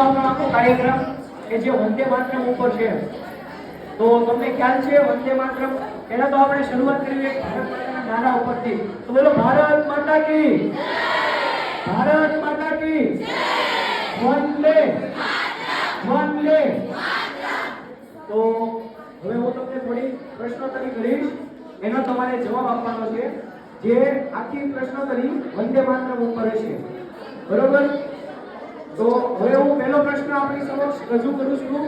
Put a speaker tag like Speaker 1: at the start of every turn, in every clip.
Speaker 1: આપણો આખો કાર્યક્રમ કે જે વંદે માતરમ ઉપર છે. તો તમને ખ્યાલ છે વંદે માતરમ? પહેલા તો આપણે શરૂઆત કરી એક ભારત માતાના ઉપરથી. તો બોલો, ભારત માતા કી ભારત માતા કી વંદે વંદે તો હવે હું તમને થોડી પ્રશ્નોત્તરી કરીશ. એનો તમારે જવાબ આપવાનો છે. જે આખી પ્રશ્નોત્તરી વંદે માતરમ ઉપર હશે. બરોબર? તો હવે હું પહેલો પ્રશ્ન આપણી સમક્ષ રજૂ કરું છું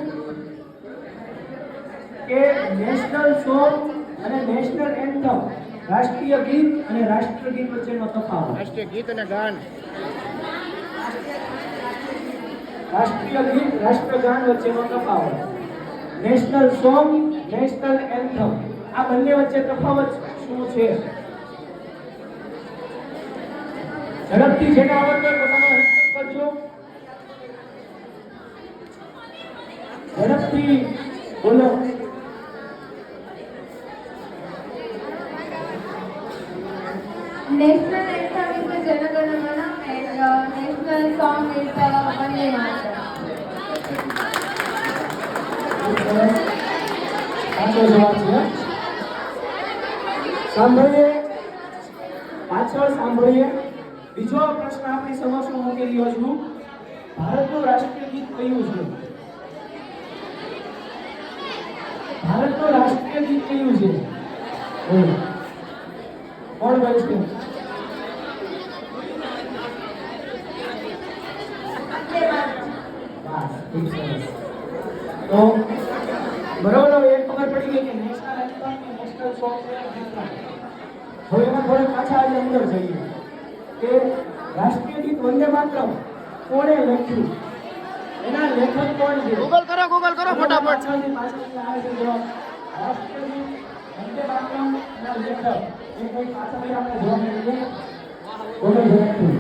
Speaker 1: કે નેશનલ સોંગ અને નેશનલ એન્થમ રાષ્ટ્રીય ગીત અને રાષ્ટ્રગીત વચ્ચેનો તફાવત.
Speaker 2: રાષ્ટ્રીય ગીત અને ગાન.
Speaker 1: રાષ્ટ્રીય ગીત રાષ્ટ્રગાન વચ્ચેનો તફાવત. નેશનલ સોંગ નેશનલ એન્થમ આ બંને વચ્ચે તફાવત શું છે? ઝડપથી જેને આવડતો પોતાનો કરજો. ઝડપથી બોલો
Speaker 3: uh, Mataram.
Speaker 1: સાચો જવાબ છે સાંભળીએ પાછળ સાંભળીએ બીજો પ્રશ્ન આપણી સમક્ષ મૂકી રહ્યો છું ભારતનું રાષ્ટ્રીય ગીત કયું છે ભારતનું રાષ્ટ્રીય ગીત છે કોણ ખૂબ સરસ. તો બરોબર એક ખબર પડી ગઈ કે નેશનલ છે પાછા આજે અંદર જઈએ કે રાષ્ટ્રીય ગીત વંદે કોણે એના લેખક કોણ છે
Speaker 2: ગૂગલ કરો ગૂગલ કરો, ફટાફટ
Speaker 1: પાછળથી પાછળથી આવે છે જવાબ. રાષ્ટ્રીય ગીત વંદે માતરમ એના લેખક એ કોઈ પાછળથી આપણે જવાબ મળીએ બોલો ઝડપથી.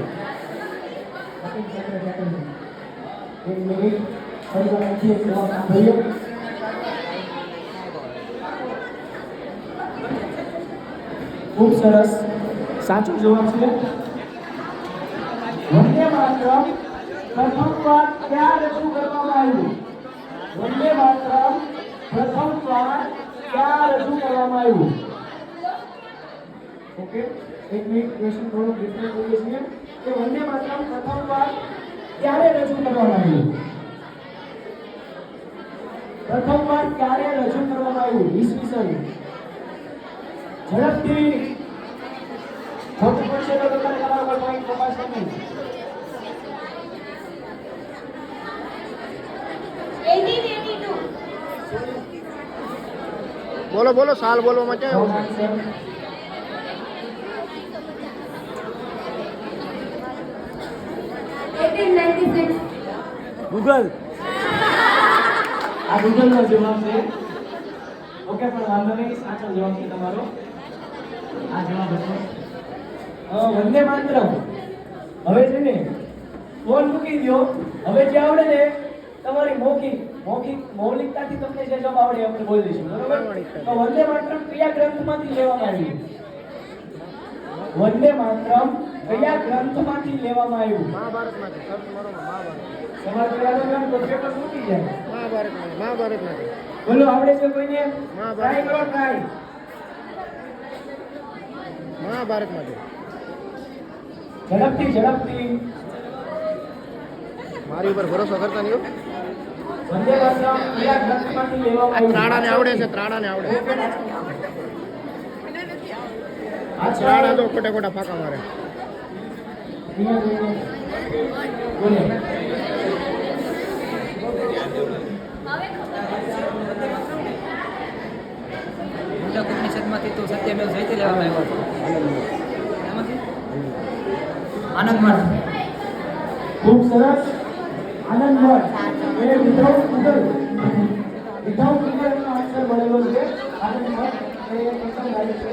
Speaker 1: Second, second, second. એક મિનિટ ફરી વાર અહીંથી એક જવાબ સાંભળીએ ખૂબ સરસ સાચો જવાબ છે વંદે માતરમ પ્રથમ વાર ક્યાં રજૂ કરવામાં આવ્યું વંદે માતરમ પ્રથમ વાર ક્યાં રજૂ કરવામાં આવ્યું. ઓકે એક મિનિટ ક્વેશ્ચન થોડું ડિફરન્ટ કરીએ છીએ. કે વંદે માતરમ પ્રથમ વાર ક્યારે રજૂ કરવામાં આવ્યું? પ્રથમ વાર ક્યારે રજૂ કરવામાં આવ્યું? ઈસવીસન ઝડપથી. ખોટું પડશે તો તમારે તમારા પર પોઈન્ટ તપાસ નહીં.
Speaker 2: બોલો બોલો સાલ
Speaker 3: બોલો ninety-six.
Speaker 1: ગૂગલ. આ ગૂગલ નો જવાબ છે. ઓકે પણ વાંધો નહીં સાચો જવાબ છે તમારો. આ જવાબ હતો. વંદે માતરમ. હવે છે ને ફોન મૂકી દો હવે જે આવડે ને તમારી મૌખિક મૌખિક મૌલિકતાથી તમને જે જવાબ આવડે આપણે બોલી દઈશું બરોબર? તો વંદે માતરમ કયા ગ્રંથમાંથી લેવામાં આવ્યું. વંદે માતરમ કયા ગ્રંથમાંથી લેવામાં આવ્યું.
Speaker 2: મહાભારતમાંથી સર્ચ મારો મહાભારત
Speaker 1: સમાજ યાદ હોય તો પેપર મૂકી જાય.
Speaker 2: મહાભારતમાંથી મહાભારતમાંથી.
Speaker 1: બોલો આવડે છે કોઈને? ટ્રાય કરો ટ્રાય
Speaker 2: મહાભારતમાંથી.
Speaker 1: ઝડપથી ઝડપથી.
Speaker 2: મારી ઉપર ભરોસો કરતા નહીં ત્રાણાને આવડે છે ત્રાણાને આવડે.
Speaker 1: આ
Speaker 2: ત્રાણા તો ખોટા ખોટા ફાંકા મારે.
Speaker 4: ઉપનિષદમાંથી તો સત્યમેવ જયતે લેવામાં આવ્યો હતો.
Speaker 1: ખૂબ સરસ. આનંદ મઠ એ વિધાઉટ ગૂગલ વિધાઉટ ગૂગલ નો આન્સર મળેલો છે. આનંદ મત એ પસંદ આવે છે.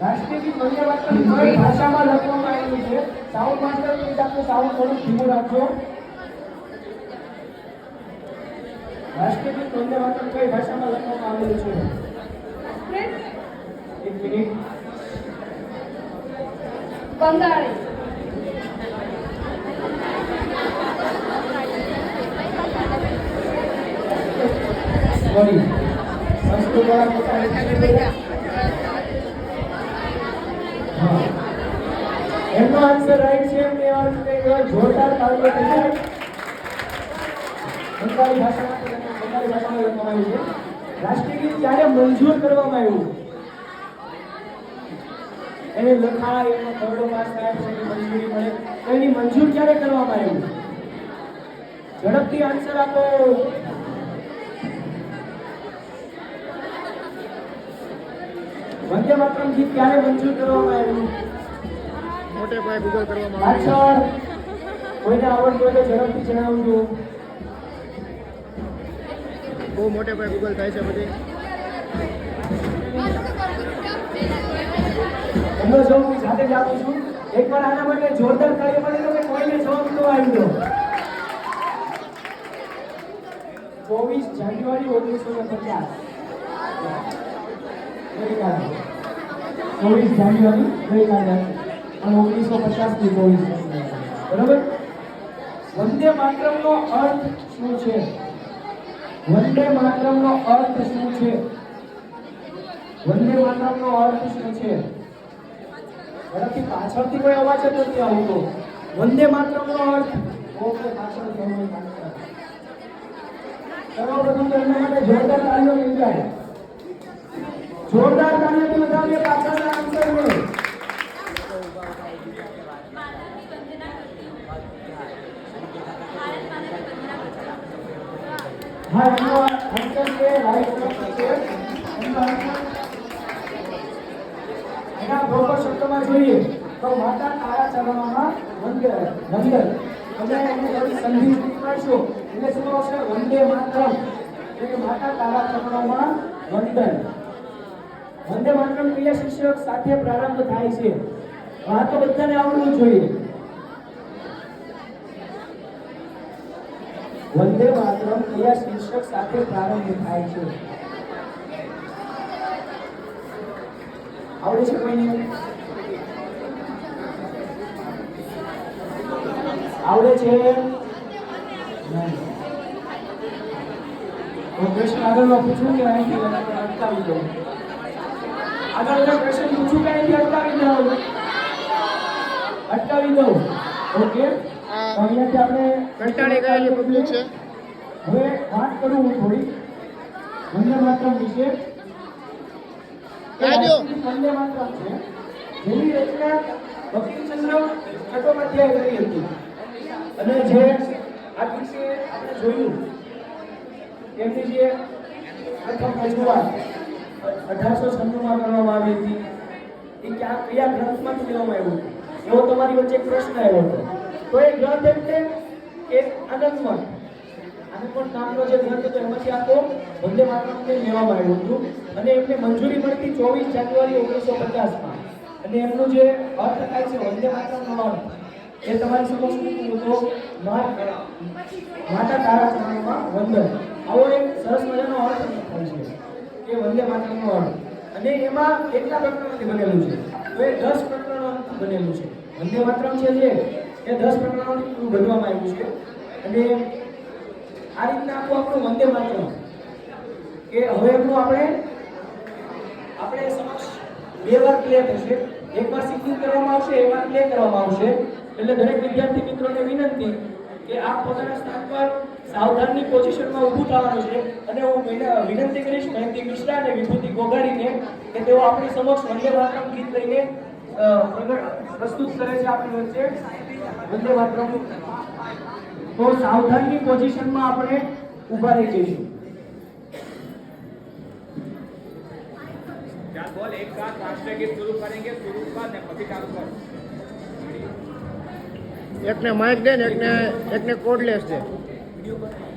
Speaker 1: રાષ્ટ્રીય વંદે માતરમ કઈ ભાષામાં લખવામાં આવેલું છે. સાઉન્ડ માસ્ટર પ્લીઝ આપણે સાઉન્ડ થોડું ધીમું રાખજો. રાષ્ટ્રીય વંદે માતરમ કઈ ભાષામાં લખવામાં આવેલું છે. એક મિનિટ.
Speaker 3: બંગાળી
Speaker 1: સોરી સંસ્કૃત વાળા પોતાની હા એમનો આન્સર રાઈટ છે. જોરદાર ક્યારે મંજૂર કરવામાં આવ્યું? એને લખાય, એનો ખરડો પાસ થાય પછી એની મંજૂર ક્યારે કરવામાં આવ્યું? ઝડપથી આન્સર આપો. વંદે માતરમ ગીત ક્યારે મંજૂર કરવામાં આવ્યું?
Speaker 2: મોટે પાયે ગૂગલ કરવામાં
Speaker 1: આવ્યું કોઈને આવડતું હોય તો ઝડપથી જણાવજો.
Speaker 2: બહુ મોટે પાયે ગૂગલ થાય છે બધી.
Speaker 1: એમનો જવાબ હું સાથે જ આપું છું એકવાર આના માટે જોરદાર તાળીઓ પાડી તો કે કોઈને જવાબ ન આવ્યો ચોવીસ જાન્યુઆરી ઓગણીસો ને પચાસ. ચોવીસ જાન્યુઆરી ગઈકાલે અને ઓગણીસો પચાસથી ચોવીસ બરાબર? વંદે માતરમનો અર્થ શું છે? વંદે માતરમનો અર્થ શું છે? વંદે માતરમનો અર્થ શું છે? ઝડપથી પાછળથી કોઈ અવાજ જ નથી આવતો. વંદે માતરમનો અર્થ? ઓકે, પાછળ. સર્વપ્રથમ તમને માટે જોરદાર તાળીઓ મિલ જાય જોરદાર તાળીઓથી વધાવીએ પાછળના આન્સરને હા એમનો આન્સર છે રાઈટ છે એમનો આન્સર એના પ્રોપર શબ્દમાં જોઈએ તો માતા તારા ચરણોમાં વંદન વંદન તમે એમને થોડી સંધિ કરશો એટલે શું આવશે વંદે માતરમ એટલે કે માતા તારા ચરણોમાં વંદન વંદે માતરમ ક્રિયા શિક્ષક સાથે પ્રારંભ થાય છે. આ તો બધાને આવડવું જોઈએ. વંદે માતરમ ક્રિયા શીર્ષક સાથે પ્રારંભ થાય છે. આવડે છે કોઈને? આવડે છે? હું પ્રશ્ન આગળનો પૂછું કે અહીંથી અટકાવી દઉં. આગળનો પ્રશ્ન પૂછું કે અહીંથી અટકાવી દઉં. અટકાવી દઉં. ઓકે? અહીંયાથી આપણે
Speaker 2: કંટાળી ગયેલી પબ્લિક છે.
Speaker 1: હવે વાત કરું હું થોડી. વંદે માતરમ વિશે. વંદે માતરમ છે. જેની રચના બંકિમચંદ્ર ચટ્ટોપાધ્યાય કરી હતી. અને જે આ દિવસે આપણે જોયું એમની જે પ્રથમ રજૂઆત અઢારસો છન્નુંમાં કરવામાં આવી હતી. એ ક્યાં, કયા ગ્રંથમાં લેવામાં આવ્યું એવો તમારી વચ્ચે પ્રશ્ન આવ્યો હતો. તો એ ગ્રંથ એટલે કે આનંદમઠ આનંદમઠ નામનો જે ગ્રંથ હતો, એમાંથી આખો વંદે માતરમને લેવામાં આવ્યું હતું. અને એમને મંજૂરી મળતી ચોવીસ જાન્યુઆરી ઓગણીસો પચાસમાં અને એમનું જે અર્થ થાય છે વંદે માતરમનો અર્થ, એ તમારી સમક્ષ મૂકું હતો માતા તારા ચરણોમાં વંદન. આવો એક સરસ મજાનો અર્થ થાય છે. કે વંદે માતરમનો અર્થ અને એમાં કેટલા પ્રકરણોથી બનેલું છે? તો એ દસ પ્રકરણોથી બનેલું છે. વંદે માતરમ છે જે, એ દસ પ્રકરણોથી પૂરું બનવામાં આવ્યું છે. અને આ રીતના આખું આપણું વંદે માતરમ, કે હવે એમનું આપણે આપણે સમક્ષ બે વાર પ્લે થશે. એકવાર સિંગિંગ કરવામાં આવશે એકવાર પ્લે કરવામાં આવશે. એટલે દરેક વિદ્યાર્થી મિત્રોને વિનંતી કે આપ પોતાના સ્થાન પર સાવધાનની પોઝિશનમાં ઊભું થવાનું છે અને હું વિન- વિનંતી કરીશ મહેન્દી મિશ્રા અને વિભૂતિ ગોગાડીને કે તેઓ આપણી સમક્ષ વંદે માતરમ ગીત લઈને અ, પ્રગટ- પ્રસ્તુત કરે છે આપણી વચ્ચે વંદે માતરમ તો સાવધાનની પોઝિશનમાં આપણે ઊભા રહી જઈશું
Speaker 5: चार बॉल एक साथ राष्ट्रीय गीत शुरू करेंगे शुरू का ने कभी चालू कर
Speaker 2: એકને માઇક દે ને એકને એકને કોડલેસ દે
Speaker 1: વીડિયો પર